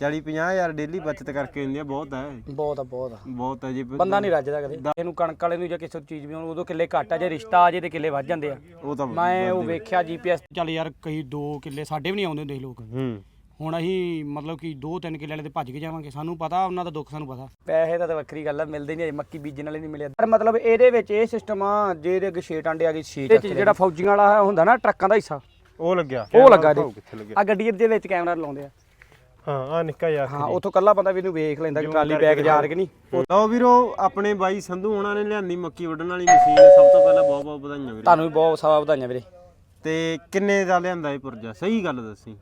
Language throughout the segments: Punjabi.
40 50000 ਡੇਲੀ ਬਚਤ ਕਰਕੇ ਆ ਬਹੁਤ ਹੈ ਬਹੁਤ ਆ ਬਹੁਤ ਆ। ਬਹੁਤ ਹੈ ਜੀ। ਬੰਦਾ ਨਹੀਂ ਰੱਜਦਾ ਕਦੇ। ਇਹਨੂੰ ਕਣਕ ਵਾਲੇ ਨੂੰ ਜਾਂ ਕਿਸੇ ਚੀਜ਼ ਵੀ ਉਦੋਂ ਕਿੱਲੇ ਘੱਟ ਆ ਜੇ ਰਿਸ਼ਤਾ ਆ ਜੇ ਤੇ ਕਿੱਲੇ ਵੱਧ ਜਾਂਦੇ ਆ। ਉਹ ਤਾਂ ਮੈਂ ਉਹ ਵੇਖਿਆ ਜੀਪੀਐਸ ਚੱਲ ਯਾਰ ਕਈ 2 ਕਿੱਲੇ ਸਾਡੇ ਵੀ ਨਹੀਂ ਆਉਂਦੇ ਹੁੰਦੇ ਸੀ ਲੋਕ। ਹੂੰ। ਹੁਣ ਅਸੀਂ ਮਤਲਬ ਕਿ 2-3 ਕਿੱਲੇ ਵਾਲੇ ਤੇ ਭੱਜ ਕੇ ਜਾਵਾਂਗੇ ਸਾਨੂੰ ਪਤਾ ਉਹਨਾਂ ਦਾ ਦੁੱਖ ਸਾਨੂੰ ਪਤਾ। ਪੈਸੇ ਦਾ ਤਾਂ ਵੱਖਰੀ ਗੱਲ ਆ ਮਿਲਦੇ ਨਹੀਂ ਅਜੇ ਮੱਕੀ ਬੀਜਣ ਵਾਲੇ ਨਹੀਂ ਮਿਲਿਆ ਪਰ ਮਤਲਬ ਇਹਦੇ ਵਿੱਚ ਇਹ ਸਿਸਟਮ ਆ ਜੇ ਇਹਦੇ ਅੱਗੇ 6 ਟਾਂਡੇ ਆ ਗਈ 6 ਜਿਹੜਾ ਫੌਜੀਆਂ ਵਾਲਾ ਹੁੰਦਾ ਨਾ ਟਰੱਕਾਂ ਦਾ ਹਿੱਸਾ। ਉਹ ਲੱਗਿਆ। ਉਹ ਲੱਗਾ ਜੀ ਆ ਗੱਡੀ ਦੇ ਵਿੱਚ ਕੈਮਰਾ ਲਾਉਂਦੇ ਆ। ਹਾਂ ਆ ਨਿੱਕਾ ਯਾਰ ਹਾਂ ਉੱਥੋਂ ਕੱਲਾ ਬੰਦਾ ਵੀ ਇਹਨੂੰ ਵੇਖ ਲੈਂਦਾ ਕਿ ਟਰਾਲੀ ਬੈਗ ਜਾ ਰਹੀ ਕਿ ਨਹੀਂ। ਲਓ ਵੀਰੋ ਆਪਣੇ ਬਾਈ ਸੰਧੂ ਉਹਨਾਂ ਨੇ ਲਿਆਂਦੀ ਮੱਕੀ ਵੱਢਣ ਵਾਲੀ ਮਸ਼ੀਨ। ਸਭ ਤੋਂ ਪਹਿਲਾਂ ਬਹੁਤ ਬਹੁਤ ਵਧਾਈਆਂ ਵੀਰੇ। ਤੁਹਾਨੂੰ ਵੀ ਬਹੁਤ ਸਵਾ ਵਧਾਈਆਂ ਵੀਰੇ। ਤੇ ਕਿੰਨੇ ਦਾ ਲਿਆਂਦਾ ਇਹ ਪੁਰਜਾ? ਸਹੀ ਗੱਲ ਦੱਸੀ।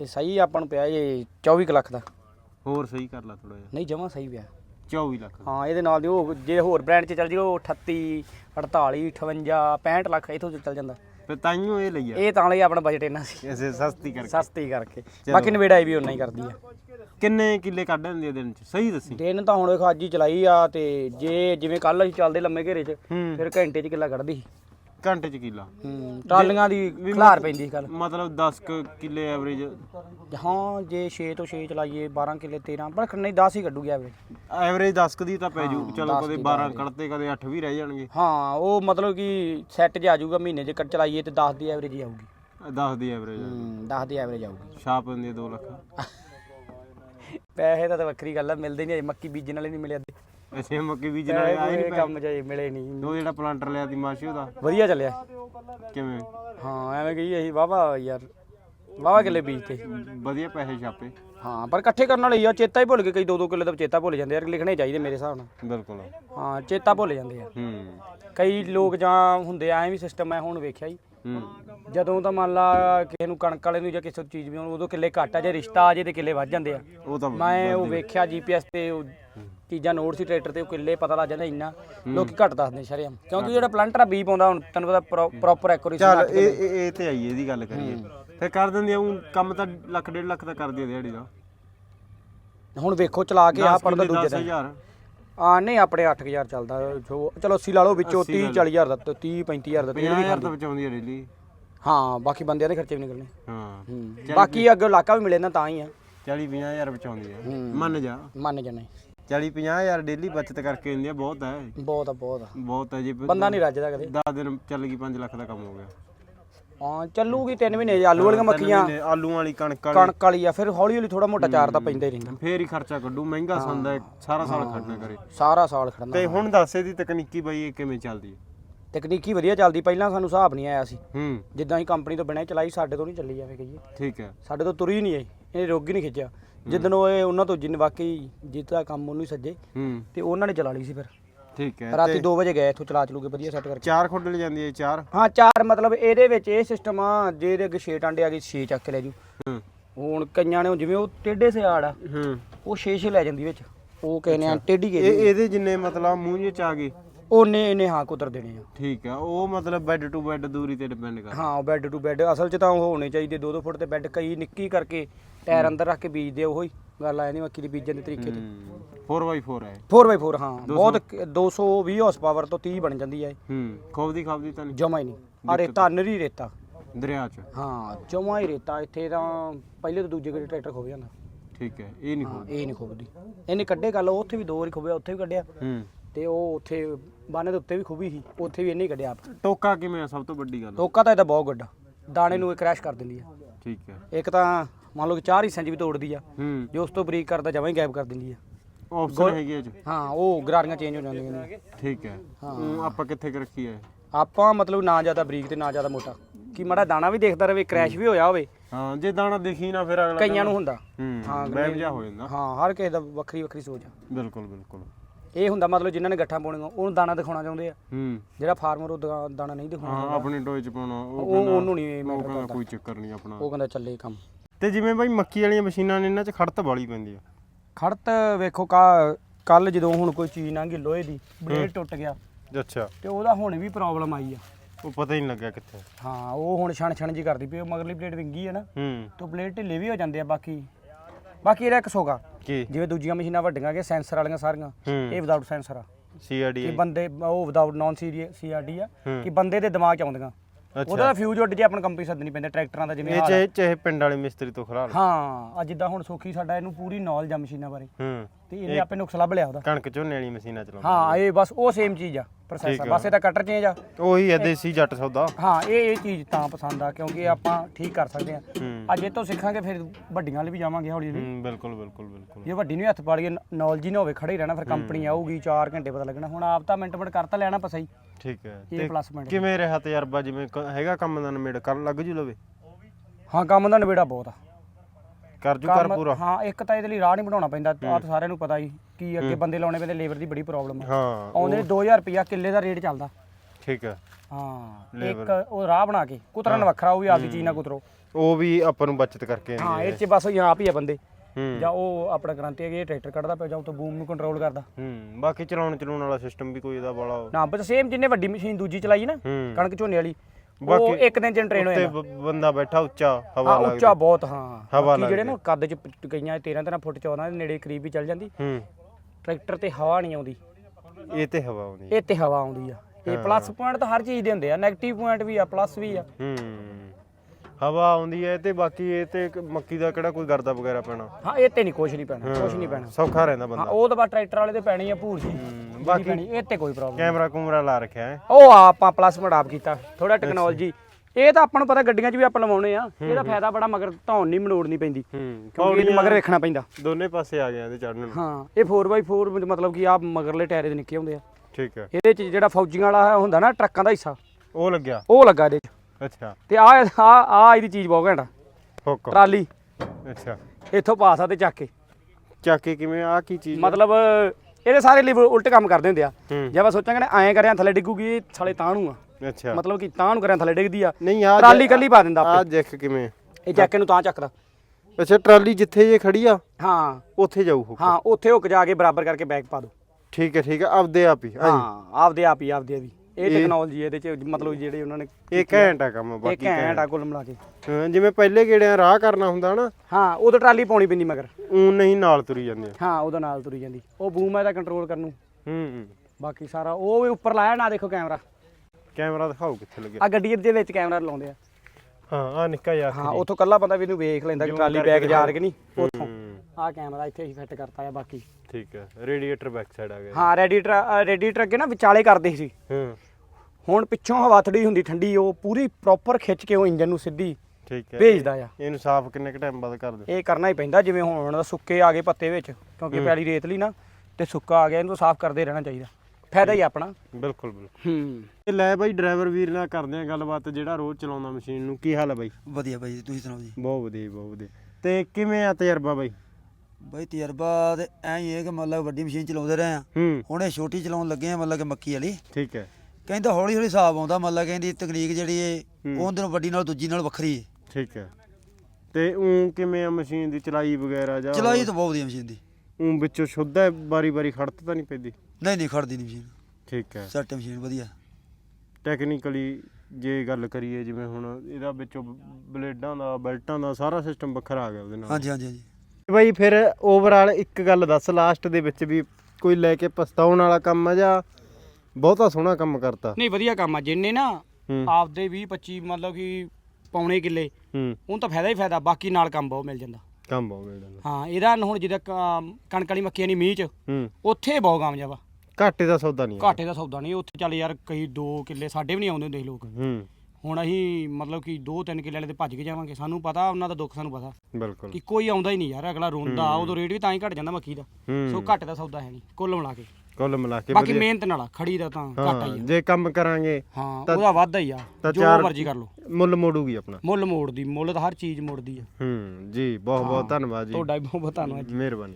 ਇਹ ਸਹੀ ਆਪਾਂ ਨੂੰ ਪਿਆ ਇਹ 24 ਕੁ ਲੱਖ ਦਾ। ਹੋਰ ਸਹੀ ਕਰ ਲਾ ਥੋੜਾ ਜਿਹਾ। ਨਹੀਂ ਜਮਾ ਸਹੀ ਪਿਆ। 24 ਲੱਖ ਹਾਂ ਇਹਦੇ ਨਾਲ ਦੀ ਉਹ ਜੇ ਹੋਰ ਬ੍ਰਾਂਡ 'ਚ ਚੱਲ ਜੀ ਉਹ 38 48 58 65 ਲੱਖ ਇਥੋਂ ਚੱਲ ਜਾਂਦਾ। ਫਿਰ ਤਾਈਓ ਇਹ ਲਈਆ ਇਹ ਤਾਂ ਲਈ ਆਪਣਾ ਬਜਟ ਇੰਨਾ ਸੀ। ਐਸੇ ਸਸਤੀ ਕਰਕੇ। ਸਸਤੀ ਕਰਕੇ। ਬਾਕੀ ਨਵੇੜਾ ਵੀ ਉਨਾ ਹੀ ਕਰਦੀ ਆ। ਕਿੰਨੇ ਕਿੱਲੇ ਕੱਢ ਦਿੰਦੀ ਆ ਦਿਨ ਚ? ਸਹੀ ਦੱਸੀ। ਦਿਨ ਤਾਂ ਹੁਣ ਵੇਖੋ ਅੱਜ ਹੀ ਚਲਾਈ ਆ ਤੇ ਜੇ ਜਿਵੇਂ ਕੱਲ ਅਸੀਂ ਚੱਲਦੇ ਲੰਮੇ ਘੇਰੇ 'ਚ ਫਿਰ ਘੰਟੇ 'ਚ ਕਿੱਲਾ ਕੱਢਦੀ ਸੀ। ਘੰਟੇ ਚ ਕਿੱਲਾ। ਹੂੰ ਟਰਾਲੀਆਂ ਦੀ ਖਲਾਰ ਪੈਂਦੀ ਕੱਲ ਮਤਲਬ 10 ਕੁ ਕਿੱਲੇ ਐਵਰੇਜ ਹਾਂ ਜੇ 6 ਤੋਂ 6 ਚਲਾਈਏ 12 ਕਿੱਲੇ 13 ਪਰ ਨਹੀਂ 10 ਹੀ ਕੱਢੂਗੀ ਐਵਰੇਜ ਐਵਰੇਜ 10 ਕੁ ਦੀ ਤਾਂ ਪੈ ਜੂ। ਚਲੋ ਕਦੇ 12 ਕੱਢਤੇ ਕਦੇ 8 ਵੀ ਰਹਿ ਜਾਣਗੇ। ਹਾਂ ਉਹ ਮਤਲਬ ਕਿ ਸੈੱਟ 'ਚ ਆ ਜਾਊਗਾ ਮਹੀਨੇ 'ਚ ਕੱਢ ਚਲਾਈਏ ਤੇ 10 ਦੀ ਐਵਰੇਜ ਹੀ ਆਊਗੀ। 10 ਦੀ ਐਵਰੇਜ ਹੂੰ 10 ਦੀ ਐਵਰੇਜ ਆਊਗੀ। ਛਾਪ ਹੁੰਦੀ 2 ਲੱਖ। ਪੈਸੇ ਤਾਂ ਵੱਖਰੀ ਗੱਲ ਆ ਮਿਲਦੇ ਨਹੀਂ ਅਜੇ ਮੱਕੀ ਬੀਜਣ ਵਾਲੇ ਨਹੀਂ ਮਿਲੇ ਅੱਧੇ। ਐਸੇ ਮੱਕੀ ਬੀਜਣ ਆਏ ਇਹ ਕੰਮ ਜਾਈ ਮਿਲੇ ਨਹੀਂ। ਉਹ ਜਿਹੜਾ ਪਲਾਂਟਰ ਲਿਆ ਦੀ ਮਾਸ਼ੀ ਉਹਦਾ? ਵਧੀਆ ਚੱਲਿਆ। ਕਿਵੇਂ? ਹਾਂ ਐਵੇਂ ਗਈ ਅਸੀਂ ਵਾਵਾ ਯਾਰ ਵਾਵਾ ਕਿੱਲੇ ਬੀਜਤੇ ਵਧੀਆ ਪੈਸੇ ਛਾਪੇ। ਹਾਂ ਪਰ ਇਕੱਠੇ ਕਰਨ ਵਾਲੇ ਹੀ ਆ ਚੇਤਾ ਹੀ ਭੁੱਲ ਗਏ ਕਈ ਦੋ ਦੋ ਕਿੱਲੇ ਦਾ ਚੇਤਾ ਭੁੱਲ ਜਾਂਦੇ ਯਾਰ ਲਿਖਣੇ ਚਾਹੀਦੇ ਮੇਰੇ ਹਿਸਾਬ ਨਾਲ। ਬਿਲਕੁਲ। ਹਾਂ ਚੇਤਾ ਭੁੱਲ ਜਾਂਦੇ ਆ। ਹੂੰ। ਕਈ ਲੋਕ ਜਾਂ ਹੁੰਦੇ ਆ, ਐਂ ਵੀ ਸਿਸਟਮ ਮੈਂ ਹੁਣ ਵੇਖਿਆ ਹੂੰ ਜਦੋਂ ਤਾਂ ਮੰਨ ਲਾ ਕਿਸੇ ਨੂੰ ਕਣਕ ਵਾਲੇ ਨੂੰ ਜਾਂ ਕਿਸੇ ਚੀਜ਼ ਵੀ ਉਦੋਂ ਕਿੱਲੇ ਘੱਟ ਆ ਜੇ ਰਿਸ਼ਤਾ ਆ ਜੇ ਤੇ ਕਿੱਲੇ ਵੱਧ ਜਾਂਦੇ ਆ। ਉਹ ਤਾਂ ਮੈਂ ਉਹ ਵੇਖਿਆ ਜੀਪੀਐਸ ਤੇ ਉਹ ਚੀਜ਼ਾਂ ਨੋਟ ਸੀ ਟਰੈਕਟਰ ਤੇ ਉਹ ਕਿੱਲੇ ਪਤਾ ਲੱਗ ਜਾਂਦਾ ਇੰਨਾ। ਲੋਕੀ ਘੱਟ ਦੱਸਦੇ ਸ਼ਰਿਆਮ। ਕਿਉਂਕਿ ਜਿਹੜਾ ਪਲੰਟਰ ਆ ਬੀ ਪਾਉਂਦਾ ਹੁਣ ਤੈਨੂੰ ਪਤਾ ਪ੍ਰੋਪਰ ਐਕੂਰੇਸੀ ਚੱਲ ਇਹ ਇਹ ਇਹ ਤੇ ਆਈਏ ਇਹਦੀ ਗੱਲ ਕਰੀਏ। ਫਿਰ ਕਰ ਦਿੰਦੀ ਆ ਊਂ ਕੰਮ ਤਾਂ ਲੱਖ ਡੇਢ ਲੱਖ ਦਾ ਕਰਦੀ ਆ ਦਿਹਾੜੀ ਦਾ। ਹੁਣ ਵੇਖੋ ਚਲਾ ਕੇ ਆ ਪੜਦਾ ਦੂਜੇ ਦਾ 10000 ਆ ਨਹੀਂ ਆਪਣੇ 8000 ਚੱਲਦਾ ਜੋ ਚਲੋ 80 ਲਾ ਲਓ ਵਿੱਚੋਂ 30 40000 ਦਾ ਤੇ 30 35000 ਦਾ ਤੇ ਇਹ ਵੀ 50000 ਤਾਂ ਬਚਾਉਂਦੀ ਆ ਡੇਲੀ ਹਾਂ ਬਾਕੀ ਬੰਦਿਆਂ ਦੇ ਖਰਚੇ ਵੀ ਨਿਕਲਣੇ। ਹਾਂ। ਹੂੰ ਬਾਕੀ ਅੱਗੇ ਇਲਾਕਾ ਵੀ ਮਿਲੇ ਨਾ ਤਾਂ ਹੀ ਆ। 40 50000 ਬਚਾਉਂਦੀ ਹੂੰ। ਮੰਨ ਜਾ। ਮੰਨ ਜਾਣੇ 40 50000 ਡੇਲੀ ਬਚਤ ਕਰਕੇ ਆ ਬਹੁਤ ਹੈ ਬਹੁਤ ਆ ਬਹੁਤ ਆ। ਬਹੁਤ ਹੈ ਜੀ। ਬੰਦਾ ਨਹੀਂ ਰੱਜਦਾ ਕਦੇ। 10 ਦਿਨ ਚੱਲ ਗਈ 5 ਲੱਖ ਦਾ ਕੰਮ ਹੋ ਗਿਆ। ਹਾਂ ਚੱਲੂਗੀ 3 ਮਹੀਨੇ ਜੇ ਆਲੂ ਵਾਲੀਆਂ ਮੱਖੀਆਂ ਮਹੀਨੇ ਆਲੂਆਂ ਵਾਲੀ ਕਣਕ ਵਾਲੀ। ਕਣਕ ਵਾਲੀ ਆ ਫਿਰ ਹੌਲੀ ਹੌਲੀ ਥੋੜਾ ਮੋਟਾ ਚਾਰ ਦਾ ਪੈਂਦਾ ਹੀ ਰਹਿੰਦਾ। ਫੇਰ ਹੀ ਖਰਚਾ ਕੱਢੂ ਮਹਿੰਗਾ ਸੰਦਾ ਹੈ, ਸਾਰਾ ਸਾਲ ਖੜਨਾ ਕਰੇ। ਸਾਰਾ ਸਾਲ ਖੜਨਾ ਤੇ ਹੁਣ ਦੱਸ ਇਹਦੀ ਤਕਨੀਕੀ ਬਈ ਇਹ ਕਿਵੇਂ ਚੱਲਦੀ ਹੈ? ਤਕਨੀਕੀ ਵਧੀਆ ਚੱਲਦੀ ਪਹਿਲਾਂ ਸਾਨੂੰ ਹਿਸਾਬ ਨਹੀਂ ਆਇਆ ਸੀ। ਹੂੰ। ਜਿੱਦਾਂ ਹੀ ਕੰਪਨੀ ਤੋਂ ਬਿਨਾਂ ਚਲਾਈ ਸਾਡੇ ਤੋਂ ਨਹੀਂ ਚੱਲੀ ਜਾਵੇ ਕਹੀਏ। ਠੀਕ ਹੈ। ਸਾਡੇ ਤੋਂ ਤੁਰੀ ਨਹੀਂ ਆਈ ਇਹ ਰੋਗ ਹੀ ਨਹੀਂ ਖਿੱਚਿਆ। ਜਿੱਦਣ ਉਹ ਇਹ ਉਹਨਾਂ ਤੋਂ ਜਿੰਨ ਵਾਕਈ ਜਿੱਤਾ ਕੰਮ ਉਹਨੂੰ ਹੀ ਸੱਜੇ। ਹੂੰ। ਤੇ ਉਹਨਾਂ ਨੇ ਚਲਾ ਲਈ ਸੀ ਫਿਰ। ਠੀਕ ਹੈ ਰਾਤੀ 2 ਵਜੇ ਗਏ ਇੱਥੋਂ ਚਲਾ ਚਲੂਗੇ ਵਧੀਆ ਸੈੱਟ ਕਰਕੇ। ਚਾਰ ਖੁੱਡ ਲੈ ਜਾਂਦੀ ਹੈ ਚਾਰ? ਹਾਂ ਚਾਰ ਮਤਲਬ ਇਹਦੇ ਵਿੱਚ ਇਹ ਸਿਸਟਮ ਆ ਜੇ ਇਹਦੇ ਅੱਗੇ 6 ਟਾਂਡੇ ਆ ਗਏ 6 ਚੱਕ ਕੇ ਲੈ ਜੂ ਹੂੰ। ਹੁਣ ਕਈਆਂ ਨੇ ਜਿਵੇਂ ਉਹ ਟੇਡੇ ਸਿਆੜ ਆ ਹੂੰ। ਉਹ 6 6 ਲੈ ਜਾਂਦੀ ਵਿੱਚ। ਉਹ ਕਹਿੰਦੇ ਆ ਟੇਢੀ ਇਹ ਇਹਦੇ ਜਿੰਨੇ ਮਤਲਬ ਮੂੰਹ ਜਿਹੇ ਚ ਆ ਗਏ? ਉਹਨੇ ਇਹਨੇ ਹਾਂ ਕੁਤਰ ਦੇਣੇ ਆ। ਠੀਕ ਹੈ ਉਹ ਮਤਲਬ ਬੈੱਡ ਟੂ ਬੈੱਡ ਦੂਰੀ ਤੇ ਡਿਪੈਂਡ ਕਰ ਹਾਂ ਬੈੱਡ ਟੂ ਬੈੱਡ ਅਸਲ 'ਚ ਤਾਂ ਉਹ ਹੋਣੇ ਚਾਹੀਦੇ 2-2 ਫੁੱਟ ਤੇ ਬੈੱਡ ਕਈ ਨਿੱਕੀ ਕਰਕੇ ਟਾਇਰ ਅੰਦਰ ਰੱਖ ਕੇ ਬੀਜਦੇ ਉਹੀ ਗੱਲ ਆ ਨਹੀਂ ਮੱਕੀ ਦੀ ਬੀਜਣ ਦੇ ਤਰੀਕੇ ਤੇ। 4x4 ਹੈ 4x4 ਹਾਂ। ਬਹੁਤ 220 ਹਾਰਸ ਪਾਵਰ ਤੋਂ 30 ਬਣ ਜਾਂਦੀ ਇਹ। ਹੂੰ ਖੋਬਦੀ ਖਾਬਦੀ ਤਾਂ ਨਹੀਂ? ਜਮਾ ਹੀ ਨਹੀਂ। ਆ ਰੇਤਾ ਨਰੀ ਰੇਤਾ। ਦਰਿਆ ਚ? ਹਾਂ ਜਮਾ ਹੀ ਰੇਤਾ। ਇੱਥੇ ਤਾਂ ਪਹਿਲੇ ਤੋਂ ਦੂਜੇ ਗੇੜੇ ਟਰੈਕਟਰ ਖੋਬ ਜਾਂਦਾ। ਠੀਕ ਹੈ ਇਹ ਨਹੀਂ ਹਾਂ ਖੋਬ ਇਹ ਨਹੀਂ ਖੋਬਦੀ ਇਹਨੇ ਕੱਢੇ ਗੱਲ ਉੱਥੇ ਵੀ ਦੋ ਵਾਰੀ ਖੋਬਿਆ ਉੱਥੇ ਵੀ ਕੱਢਿਆ। ਹੂੰ। ਤੇ ਉਹ ਉੱਥੇ ਬਾਨੇ ਦੇ ਉੱਤੇ ਵੀ ਖੂਬੀ ਸੀ ਉੱਥੇ ਵੀ ਇਹਨੇ ਹੀ ਕੱਢਿਆ ਆਪ। ਟੋਕਾ ਕਿਵੇਂ ਆ? ਸਭ ਤੋਂ ਵੱਡੀ ਗੱਲ। ਟੋਕਾ ਤਾਂ ਇਹਦਾ ਬਹੁਤ ਗੱਡਾ ਦਾਣੇ ਨੂੰ ਇਹ ਕ੍ਰੈਸ਼ ਕਰ ਦਿੰਦੀ ਆ। ਠੀਕ ਹੈ। ਇੱਕ ਤਾਂ ਮੰਨ ਲਓ ਕਿ ਚਾਰ ਹਿੱਸਿਆਂ 'ਚ ਵੀ ਤੋੜਦੀ ਆ। ਹੂੰ। ਜੇ ਉਸ ਤੋਂ ਬਰੀਕ ਕਰਦਾ ਜਮਾਂ ਹੀ ਗਾਇਬ ਕਰ ਦਿੰਦੀ ਆ। ਆਪਸ਼ਨ ਹੈਗੀ ਚ ਹਾਂ ਉਹ ਗਰਾਰੀਆਂ ਚੇਂਜ ਹੋ ਜਾਂਦੀਆਂ ਨੇ। ਠੀਕ ਹੈ। ਊਂ ਆਪਾਂ ਕਿੱਥੇ ਕੁ ਰੱਖੀ ਹੈ? ਆਪਾਂ ਮਤਲਬ ਨਾ ਜ਼ਿਆਦਾ ਬਰੀਕ ਤੇ ਨਾ ਜ਼ਿਆਦਾ ਮੋਟਾ। ਕਿ ਮਾੜਾ ਦਾਣਾ ਵੀ ਦੇਖਦਾ ਰਵੇ ਕ੍ਰੈਸ਼ ਵੀ ਹੋਇਆ ਹੋਵੇ। ਹਾਂ ਜੇ ਦਾਣਾ ਦੇਖੀ ਨਾ ਫਿਰ ਅਗਲਾ ਕਈਆਂ ਨੂੰ ਹੁੰਦਾ। ਹੂੰ ਹਾਂ, ਬੈਮ ਜਾ ਹੋ ਜਾਂਦਾ। ਹਾਂ ਹਰ ਕਿਸੇ ਦਾ ਵੱਖਰੀ ਵੱਖਰੀ ਸੋਚ ਆ। ਬਿਲਕੁਲ ਬਿਲਕੁਲ। ਇਹ ਹੁੰਦਾ ਮਤਲਬ ਜਿਨ੍ਹਾਂ ਨੇ ਗੱਠਾਂ ਪਾਉਣੀਆਂ ਉਹਨੂੰ ਦਾਣਾ ਦਿਖਾਉਣਾ ਚਾਹੁੰਦੇ ਆ। ਹੂੰ। ਜਿਹੜਾ ਫਾਰਮਰ ਉਹ ਦਾ- ਦਾਣਾ ਨਹੀਂ ਦਿਖਾਉਣਾ ਹਾਂ ਆਪਣੇ ਟੋਏ ਚ ਪਾਉਣਾ ਉਹ ਕਹਿੰਦਾ ਉਹਨੂੰ ਨਹੀਂ ਉਹ ਕਹਿੰਦਾ ਕੋਈ ਚੱਕਰ ਨਹੀਂ ਆਪਣਾ। ਉਹ ਕਹਿੰਦਾ ਚੱਲੇ ਕੰਮ। ਤੇ ਜਿਵੇਂ ਬਾਈ ਮੱਕੀ ਵਾਲੀਆਂ ਮਸ਼ੀਨਾਂ ਨੇ ਇਹਨਾਂ ਚ ਖੜਤ ਵਾਲੀ ਪੈਂਦੀ ਆ। ਖੜਤ ਵੇਖੋ ਕੱਲ ਜਦੋਂ ਹੁਣ ਕੋਈ ਚੀਜ਼ ਲੰਘੀ ਲੋਹੇ ਦੀ ਬਲੇਡ ਟੁੱਟ ਗਿਆ। ਅੱਛਾ। ਤੇ ਉਹਦਾ ਹੁਣ ਵੀ ਪ੍ਰੋਬਲਮ ਆਈ ਆ। ਉਹ ਪਤਾ ਹੀ ਨਹੀਂ ਲੱਗਿਆ ਕਿੱਥੇ। ਹਾਂ ਉਹ ਹੁਣ ਛਣ ਛਣ ਜੀ ਕਰਦੀ ਪਈ ਉਹ ਮਗਰਲੀ ਪਲੇਟ ਵਿੰਗੀ ਆ ਨਾ ਹੂੰ। ਤੋਂ ਪਲੇਟ ਢਿੱਲੇ ਵੀ ਹੋ ਜਾਂਦੇ ਆ ਬਾਕੀ ਬਾਕੀ ਇਹਦਾ ਇੱਕ ਸੋਗਾ ਕੀ? ਜਿਵੇਂ ਦੂਜੀਆਂ ਮਸ਼ੀਨਾਂ ਵੱਡੀਆਂ ਕਿ ਸੈਂਸਰ ਵਾਲੀਆਂ ਸਾਰੀਆਂ ਹੂੰ। ਇਹ ਵਿਦਆਊਟ ਸੈਂਸਰ ਆ। ਸੀਆਰਡੀ ਕਿ ਬੰਦੇ ਉਹ ਵਿਦਆਊਟ ਨਾਨ ਸੀਆਰਡੀ ਆ ਹੂੰ। ਕਿ ਬੰਦੇ ਦੇ ਦਿਮਾਗ ਚ ਆਉਂਦੀਆਂ। ਉਹਦਾ ਫਿਊਜ਼ ਉੱਡ ਜੇ ਆਪਣ ਕੰਪਨੀ ਸੱਦਣੀ ਪੈਂਦਾ ਟਰੈਕਟਰਾਂ ਦਾ ਜਿਵੇਂ ਇਹ ਹਾਲ ਆ। ਚਾਹੇ ਪਿੰਡ ਵਾਲੇ ਮਿਸਤਰੀ ਤੋਂ ਖਰਾ ਲਓ। ਹਾਂ ਆ ਜਿੱਦਾਂ ਹੁਣ ਸੁਖੀ ਸਾਡਾ ਇਹਨੂੰ ਪੂਰੀ ਨੌਲੇਜ ਆ ਮਸ਼ੀਨਾਂ ਬਾਰੇ। ਹੂੰ। ਤੇ ਇਹਨੇ ਆਪੇ ਨੁਕਸ ਲੱਭ ਲਿਆ ਉਹਦਾ। ਕਣਕ ਝੋਨੇ ਵਾਲੀ ਮਸ਼ੀਨਾਂ ਚਲਾਉਂਦੇ ਹਾਂ ਇਹ ਬਸ ਉਹ ਸੇਮ ਚੀਜ਼ ਆ ਪ੍ਰੋਸੈਸ ਆ। ਬਸ ਇਹਦਾ ਕਟਰ ਚੇਂਜ ਆ। ਉਹੀ ਹੈ ਦੇਸੀ ਜੱਟ ਸੌਦਾ। ਹਾਂ ਇਹ ਇਹ ਚੀਜ਼ ਤਾਂ ਪਸੰਦ ਆ ਕਿਉਂਕਿ ਆਪਾਂ ਠੀਕ ਕਰ ਸਕਦੇ ਆ। ਹੂੰ। ਅੱਜ ਇਹ ਤੋਂ ਸਿੱਖਾਂਗੇ ਫਿਰ ਵੱਡੀਆਂ ਵਾਲੀ ਵੀ ਜਾਵਾਂਗੇ ਹੌਲੀ ਹੌਲੀ। ਹੂੰ ਬਿਲਕੁਲ ਬਿਲਕੁਲ ਬਿਲਕੁਲ। ਜੇ ਵੱਡੀ ਨੂੰ ਹੱਥ ਪਾ ਲਈਏ ਨੌਲੇਜ ਹੀ ਨਾ ਹੋਵੇ ਖੜੇ ਹੀ ਰਹਿਣਾ ਫਿਰ ਕੰਪਨੀ ਆਊਗੀ 4 ਘੰਟੇ ਪਤਾ ਲੱਗਣਾ। ਹੁਣ ਆਪ ਤਾਂ ਮਿੰਟ ਮਿੰਟ ਕਰਤਾ ਲੈਣਾ ਪਸਾ ਹੀ ਠੀਕ ਹੈ। ਇਹ ਪਲੱਸ ਪੁਆਇੰਟ ਕਿਵੇਂ ਰਿਹਾ ਤਜਰਬਾ? ਜਿਵੇਂ ਕ- ਹੈਗਾ ਕੰਮ ਦਾ ਨਮੇੜ ਕਰ ਲੱਗ ਜੂ ਲਵੇ? ਹਾਂ ਕੰਮ ਦਾ ਨਵੇੜਾ ਬਹੁਤ ਆ। ਕਰ ਜੂ ਕਰ ਪੂਰਾ? ਹਾਂ ਇੱਕ ਤਾਂ ਇਹਦੇ ਲਈ ਰਾਹ ਨਹੀਂ ਬਣਾਉਣਾ ਪੈਂਦਾ। ਆਹ ਤਾਂ ਸਾਰਿਆਂ ਨੂੰ ਪਤਾ ਹੀ ਕੀ ਅੱਗੇ ਬੰਦੇ ਲਾਉਣੇ ਪੈਂਦੇ ਲੇਬਰ ਦੀ ਬੜੀ ਪ੍ਰੋਬਲਮ ਆ। ਹਾਂ ਆਉਂਦੇ ਨੇ 2000 ਰੁਪਿਆ ਕਿੱਲੇ ਦਾ ਰੇਟ ਚੱਲਦਾ। ਠੀਕ ਹੈ ਹਾਂ ਇੱਕ ਉਹ ਰਾਹ ਬਣਾ ਕੇ ਕੁਤਰਨ ਵੱਖਰਾ ਉਹ ਵੀ ਆਪਦੀ ਚੀਜ਼ ਨਾਲ ਕੁਤਰੋ। ਉਹ ਵੀ ਆਪਾਂ ਨੂੰ ਬਚਤ ਕਰਕੇ ਹਾਂ ਇਹ ਚ ਬਸ ਆਪ ਹੀ ਆ ਬੰਦੇ। ਜਾਂ ਉਹ ਆਪਣਾ ਗਰੰਟੀ ਹੈਗੀ ਇਹ ਟਰੈਕਟਰ ਕੱਢਦਾ ਪਿਆ ਜਾਂ ਉਹ ਤੋਂ ਬੂਮ ਨੂੰ ਕੰਟਰੋਲ ਕਰਦਾ। ਹੂੰ ਬਾਕੀ ਚਲਾਉਣ ਚਲਾਉਣ ਵਾਲਾ ਸਿਸਟਮ ਵੀ ਕੋਈ ਇਹਦਾ ਬੜਾ ਨਾ ਬਸ ਸੇਮ ਜਿੰਨੇ ਵੱਡੀ ਮਸ਼ੀਨ ਦੂਜੀ ਚਲਾਈ ਨਾ ਕਣਕ ਝੋਨੇ ਵਾਲੀ ਉਹ ਇੱਕ ਦਿਨ ਚ ਟ੍ਰੇਨ ਤੇ ਹੋਇਆ ਬੰਦਾ ਬੈਠਾ ਉੱਚਾ ਹਵਾ ਲੱਗਦੀ। ਉੱਚਾ ਬਹੁਤ ਹਾਂ ਹਵਾ ਬਾਕੀ ਜਿਹੜੇ ਨਾ ਕੱਦ ਚ ਗਈਆਂ 13 13 ਫੁੱਟ 14 ਦੇ ਨੇੜੇ ਕਰੀਬ ਵੀ ਚੱਲ ਜਾਂਦੀ। ਹੂੰ। ਟਰੈਕਟਰ ਤੇ ਹਵਾ ਨਹੀਂ ਆਉਂਦੀ। ਇਹ ਤੇ ਹਵਾ ਆਉਂਦੀ। ਇਹ ਤੇ ਹਵਾ ਆਉਂਦੀ ਆ। ਇਹ ਪਲੱਸ ਪੁਆਇੰਟ ਤਾਂ ਹਰ ਚੀਜ਼ ਦੇ ਹੁੰਦੇ ਆ 네ਗੇਟਿਵ ਪੁਆਇੰਟ ਵੀ ਆ ਪਲੱਸ ਵੀ ਆ। ਹੂੰ। ਹਵਾ ਆਉਂਦੀ ਹੈ ਤੇ ਬਾਕੀ ਇਹ ਤੇ ਇੱਕ ਮੱਕੀ ਦਾ ਕਿਹੜਾ ਕੋਈ ਗਰਦਾ ਵਗੈਰਾ ਪੈਣਾ? ਹਾਂ ਇਹ ਤੇ ਨਹੀਂ ਕੁਛ ਨਹੀਂ ਪੈਣਾ ਕੁਛ ਨਹੀਂ ਪੈਣਾ। ਸੌਖਾ ਰਹਿੰਦਾ ਹਾਂ ਬੰਦਾ ਉਹ ਤਾਂ ਬਸ ਟਰੈਕਟਰ ਵਾਲੇ ਤੇ ਪੈਣੀ ਆ ਭੂਰ ਜੀ। ਬਾਕੀ ਪੈਣੀ ਇਹ ਤੇ ਕੋਈ ਪ੍ਰੋਬਲਮ ਕੈਮਰਾ ਕੂਮਰਾ ਲਾ ਰੱਖਿਆ ਹੈ। ਉਹ ਆਪਾਂ ਪਲੱਸ ਆਪ ਕੀਤਾ ਥੋੜਾ ਟੈਕਨੋਲੋਜੀ ਇਹ ਤਾਂ ਆਪਾਂ ਨੂੰ ਪਤਾ ਗੱਡੀਆਂ 'ਚ ਵੀ ਆਪਾਂ ਲਵਾਉਣੇ ਆ ਇਹਦਾ ਫਾਇਦਾ ਬੜਾ ਮਗਰ ਧੌਣ ਨਹੀਂ ਮਨੋੜਨੀ ਪੈਂਦੀ। ਹੂੰ ਕਿਉਂਕਿ ਇਹਨੂੰ ਮਗਰ ਵੇਖਣਾ ਪੈਂਦਾ। ਦੋਨੇ ਪਾਸੇ ਆ ਗਿਆ ਇਹਦੇ ਚੜਨ ਨੂੰ। ਹਾਂ ਇਹ 4x4 ਵਿੱਚ ਮਤਲਬ ਕਿ ਆ ਮਗਰਲੇ ਟਾਇਰ ਦੇ ਨਿੱਕੇ ਹੁੰਦੇ ਆ। ਠੀਕ ਹੈ। ਇਹਦੇ 'ਚ ਜਿਹੜਾ ਫੌਜੀਆਂ ਵਾਲਾ ਹੁੰਦਾ ਨਾ ਟਰੱਕਾਂ ਦਾ ਹਿੱਸਾ। ਉਹ ਲੱਗਿਆ? ਉਹ ਲੱਗਾ ਇਹਦੇ 'ਚ। ਅੱਛਾ। ਤੇ ਆ ਆ ਆ ਇਹਦੀ ਚੀਜ਼ ਬਹੁਤ ਘੈਂਟ ਆ। Hook trolley. ਅੱਛਾ। ਇੱਥੋਂ ਪਾ ਸਕਦੇ ਚੱਕ ਕੇ। ਚਾਕੇ ਕਿਵੇਂ? ਆ ਕੀ ਚੀਜ਼? ਮਤਲਬ ਇਹਦੇ ਸਾਰੇ ਲੀਵਰ ਉਲਟ ਕੰਮ ਕਰਦੇ ਹੁੰਦੇ ਆ। ਹੂੰ। ਜੇ ਆਪਾਂ ਸੋਚਾਂਗੇ ਨਾ ਐਂ ਕਰਿਆ ਥੱਲੇ ਡਿੱਗੂਗੀ ਇਹ ਸਾਲੇ ਤਾਂ ਨੂੰ ਆ। ਅੱਛਾ। ਮਤਲਬ ਕਿ ਤਾਂ ਨੂੰ ਕਰਿਆ ਥੱਲੇ ਡਿੱਗਦੀ ਆ। ਨਹੀਂ ਆ ਟਰਾਲੀ ਕੱਲੀ ਪਾ ਦਿੰਦਾ ਆ ਆਪੇ। ਦੇਖ ਕਿਵੇਂ। ਇਹ ਚੱਕ ਨੂੰ ਤਾਂ ਚੱਕਦਾ। ਅੱਛਾ ਟਰਾਲੀ ਜਿੱਥੇ ਜੇ ਖੜੀ ਆ ਹਾਂ। ਉੱਥੇ ਜਾਊ ਹੁੱਕ ਹਾਂ ਉੱਥੇ ਹੁੱਕ ਜਾ ਕੇ ਬਰਾਬਰ ਕਰਕੇ ਬੈਕ ਪਾ ਦੋ। ਠੀਕ ਹੈ ਠੀਕ ਹੈ। ਆਪਦੇ ਆਪ ਹੀ ਹਾਂਜੀ। ਹਾਂ ਆਪਦੇ ਆਪ ਹੀ ਆਪਦੇ ਵੀ ਇਹ ਟੈਕਨੋਲੋਜੀ ਇਹਦੇ ਚ ਮਤਲਬ ਜਿਹੜੇ ਉਹਨਾਂ ਨੇ ਇਹ ਘੈਂਟ ਆ ਕੰਮ ਇਹ ਬਾਕੀ ਘੈਂਟ ਆ ਕੁੱਲ ਮਿਲਾ ਕੇ। ਹਾਂ, ਜਿਵੇਂ ਪਹਿਲੇ ਗੇੜਿਆਂ ਰਾਹ ਕਰਨਾ ਹੁੰਦਾ ਨਾ ਹਾਂ ਉਦੋਂ ਟਰਾਲੀ ਪਾਉਣੀ ਪੈਂਦੀ ਮਗਰ। ਉਹ ਨਹੀਂ ਨਾਲ ਤੁਰੀ ਜਾਂਦੇ ਆ। ਹਾਂ ਉਹਦਾ ਨਾਲ ਤੁਰੀ ਜਾਂਦੀ। ਉਹ ਬੂਮ ਹੈ ਕੰਟਰੋਲ ਕਰਨ ਨੂੰ। ਹੂੰ ਹੂੰ। ਬਾਕੀ ਸਾਰਾ ਉਹ ਵੀ ਉੱਪਰ ਲਾਇਆ ਨਾ ਦੇਖੋ ਕੈਮਰਾ। ਕੈਮਰਾ ਦਿਖਾਓ ਕਿੱਥੇ ਲੱਗਿਆ। ਆ ਗੱਡੀ ਦੇ ਵਿੱਚ ਕੈਮਰਾ ਲਾਉਂਦੇ ਆ। ਹਾਂ ਆ ਨਿੱਕਾ ਯਾਰ ਹਾਂ ਉੱਥੋਂ ਕੱਲਾ ਬੰਦਾ ਵੀ ਇਹਨੂੰ ਵੇਖ ਲੈਂਦਾ ਕਿ ਟਰਾਲੀ ਬੈਕ ਜਾ ਰਹੀ ਕਿ ਨਹੀਂ। ਉੱਥੋਂ। ਆ ਕੈਮਰਾ ਇੱਥੇ ਹੀ ਫਿੱਟ ਕਰਤਾ ਆ ਬਾਕੀ। ਠੀਕ ਹੈ ਰੇਡੀਏਟਰ ਬੈਕ ਸਾਈਡ ਆ ਗਿਆ ਹਾਂ ਰੈਡੀਟਰ ਰੈਡੀਟਰ ਅੱਗੇ ਨਾ ਵਿਚਾਲੇ ਕਰਦੇ ਸੀ। ਹੂੰ। ਹੁਣ ਪਿੱਛੋਂ ਹਵਾ ਥੜੀ ਹੁੰਦੀ ਠੰਡੀ ਉਹ ਪੂਰੀ ਪ੍ਰੋਪਰ ਖਿੱਚ ਕੇ ਉਹ ਇੰਜਨ ਨੂੰ ਸਿੱਧੀ ਠੀਕ ਹੈ ਭੇਜਦਾ ਆ। ਇਹਨੂੰ ਸਾਫ਼ ਕਿੰਨੇ ਕ ਟਾਈਮ ਬਾਅਦ ਕਰ ਦਿਓ ਇਹ ਕਰਨਾ ਹੀ ਪੈਂਦਾ ਜਿਵੇਂ ਹੁਣ ਦਾ ਸੁੱਕੇ ਆ ਗਏ ਪੱਤੇ ਵਿੱਚ ਕਿਉਂਕਿ ਪੈਲੀ ਰੇਤਲੀ ਨਾ ਤੇ ਸੁੱਕਾ ਆ ਗਿਆ ਇਹਨੂੰ ਸਾਫ਼ ਕਰਦੇ ਰਹਿਣਾ ਚਾਹੀਦਾ। ਫਾਇਦਾ ਹੀ ਆਪਣਾ। ਬਿਲਕੁਲ ਬਿਲਕੁਲ। ਹੂੰ। ਇਹ ਲੈ ਬਾਈ ਡਰਾਈਵਰ ਵੀਰ ਨਾਲ ਕਰਦੇ ਆ ਗੱਲਬਾਤ ਜਿਹੜਾ ਰੋਜ਼ ਚਲਾਉਂਦਾ ਮਸ਼ੀਨ ਨੂੰ ਕੀ ਹਾਲ ਹੈ ਬਾਈ? ਵਧੀਆ ਬਾਈ ਤੁਸੀਂ ਸੁਣਾਓ ਜੀ? ਬਹੁਤ ਵਧੀਆ ਬਹੁਤ ਵਧੀਆ। ਤੇ ਕਿਵੇਂ ਆ ਤਜਰਬਾ ਬਾਈ? ਬਾਈ ਤਜਰਬਾ ਤੇ ਐਂ ਹੀ ਹੈ ਕਿ ਮਤਲਬ ਵੱਡੀ ਮਸ਼ੀਨ ਚਲਾਉਂਦੇ ਰਹੇ ਆ। ਹੂੰ। ਹੁਣ ਇਹ ਛੋਟੀ ਚਲਾਉਣ ਲੱਗੇ ਆ ਮਤਲਬ ਕਿ ਮੱਕੀ ਵਾਲੀ। ਠੀਕ ਹੈ। ਕਹਿੰਦਾ ਹੌਲੀ ਹੌਲੀ ਹਿਸਾਬ ਆਉਂਦਾ ਮਤਲਬ ਕਹਿੰਦੀ ਤਕਨੀਕ ਜਿਹੜੀ ਏ। ਉਹਦੇ ਨਾਲ ਵੱਡੀ ਨਾਲ ਦੂਜੀ ਨਾਲ ਵੱਖਰੀ ਏ। ਠੀਕ ਹੈ। ਤੇ ਉਹ ਕਿਵੇਂ ਆ ਮਸ਼ੀਨ ਦੀ ਚਲਾਈ ਵਗੈਰਾ ਜਾਂ ਚਲਾਈ ਤਾਂ ਬਹੁਤ ਵਧੀਆ ਮਸ਼ੀਨ ਦੀ। ਉਹ ਵਿੱਚੋਂ ਸ਼ੁੱਧ ਹੈ ਬਾਰੀ ਬਾਰੀ ਖੜਤ ਤਾਂ ਨਹੀਂ ਪੈਂਦੀ? ਨਹੀਂ ਨਹੀਂ ਖੜਦੀ ਨਹੀਂ ਮਸ਼ੀਨ। ਠੀਕ ਹੈ। ਸੱਟ ਮਸ਼ੀਨ ਵਧੀਆ। ਟੈਕਨੀਕਲੀ ਜੇ ਗੱਲ ਕਰੀਏ ਜਿਵੇਂ ਹੁਣ ਇਹਦਾ ਵਿੱਚੋਂ ਬਲੇਡਾਂ ਦਾ ਬੈਲਟਾਂ ਦਾ ਸਾਰਾ ਸਿਸਟਮ ਵੱਖਰਾ ਆ ਗਿਆ ਉਹਦੇ ਨਾਲ। ਹਾਂਜੀ ਹਾਂਜੀ ਹਾਂਜੀ। ਬਾਈ ਫਿਰ ਓਵਰਆਲ ਇੱਕ ਗੱਲ ਦੱਸ ਲਾਸਟ ਦੇ ਵਿੱਚ ਵੀ ਕੋਈ ਲੈ ਕੇ ਪਛਤਾਉਣ ਵਾਲਾ ਕੰਮ ਆ ਜਾਂ ਬਹੁਤਾ ਸੋਹਣਾ ਕੰਮ ਕਰਤਾ? ਨਹੀਂ ਵਧੀਆ ਕੰਮ ਆ। ਜਿੰਨੇ ਨਾ ਆਪਦੇ 20 25 ਮਤਲਬ ਕਿ ਪੌਣੇ ਕਿੱਲੇ ਹੂੰ। ਉਹਨੂੰ ਤਾਂ ਫਾਇਦਾ ਹੀ ਫਾਇਦਾ ਬਾਕੀ ਨਾਲ ਕੰਮ ਬਹੁਤ ਮਿਲ ਜਾਂਦਾ। ਕੰਮ ਬਹੁਤ ਮਿਲ ਜਾਂਦਾ। ਹਾਂ ਇਹਦਾ ਹੁਣ ਜਿਹਦਾ ਕ- ਕਣਕ ਵਾਲੀ ਮੱਕੀ ਨਹੀਂ ਮੀਂਹ ਚ ਹੂੰ। ਉੱਥੇ ਬਹੁਤ ਕਾਮਯਾਬ ਆ। ਘਾਟੇ ਦਾ ਸੌਦਾ ਨਹੀਂ। ਘਾਟੇ ਦਾ ਸੌਦਾ ਨਹੀਂ ਉੱਥੇ ਚੱਲ ਯਾਰ ਕਈ 2 ਕਿੱਲੇ ਸਾਡੇ ਵੀ ਨਹੀਂ ਆਉਂਦੇ ਹੁੰਦੇ ਸੀ ਲੋਕ। ਹੂੰ। ਹੁਣ ਅਸੀਂ ਮਤਲਬ ਕਿ 2-3 ਕਿੱਲੇ ਵਾਲੇ ਤੇ ਭੱਜ ਕੇ ਜਾਵਾਂਗੇ। ਸਾਨੂੰ ਪਤਾ ਉਹਨਾਂ ਦਾ ਦੁੱਖ ਸਾਨੂੰ ਪਤਾ। ਬਿਲਕੁਲ। ਕਿ ਕੋਈ ਆਉਂਦਾ ਹੀ ਨਹੀਂ ਯਾਰ ਅਗਲਾ ਰੋਂਦਾ ਉਦੋਂ ਰੇਟ ਵੀ ਤਾਂ ਹੀ ਘਟ ਜਾਂਦਾ ਮੱਕੀ ਦਾ। ਹੂੰ। ਸੋ ਘਾਟੇ ਦਾ ਸੌਦਾ ਹੈ ਨਹੀਂ ਕੁੱਲ ਮਿਲਾ ਕੇ। ਕੁੱਲ ਮਿਲਾ ਕੇ ਬਾਕੀ ਵਧੀਆ। ਮਿਹਨਤ ਨਾਲ ਆ, ਖੜੀ ਦਾ ਤਾਂ ਘਾਟਾ ਹੀ ਹਾਂ ਆ। ਜੇ ਕੰਮ ਕਰਾਂਗੇ ਹਾਂ ਤਾਂ- ਉਹਦਾ ਵਾਧਾ ਹੀ ਆ ਤਾਂ ਜੋ ਚਾਰ- ਮਰਜ਼ੀ ਕਰ ਲਓ। ਮੁੱਲ ਮੋੜੂਗੀ ਆਪਣਾ। ਮੁੱਲ ਮੋੜਦੀ ਮੁੱਲ ਤਾਂ ਹਰ ਚੀਜ਼ ਮੋੜਦੀ ਆ। ਹੂੰ ਜੀ ਬਹੁਤ ਬਹੁਤ ਧੰਨਵਾਦ ਜੀ। ਤੁਹਾਡਾ ਵੀ ਬਹੁਤ ਬਹੁਤ ਧੰਨਵਾਦ ਮਿਹਰਬਾਨੀ।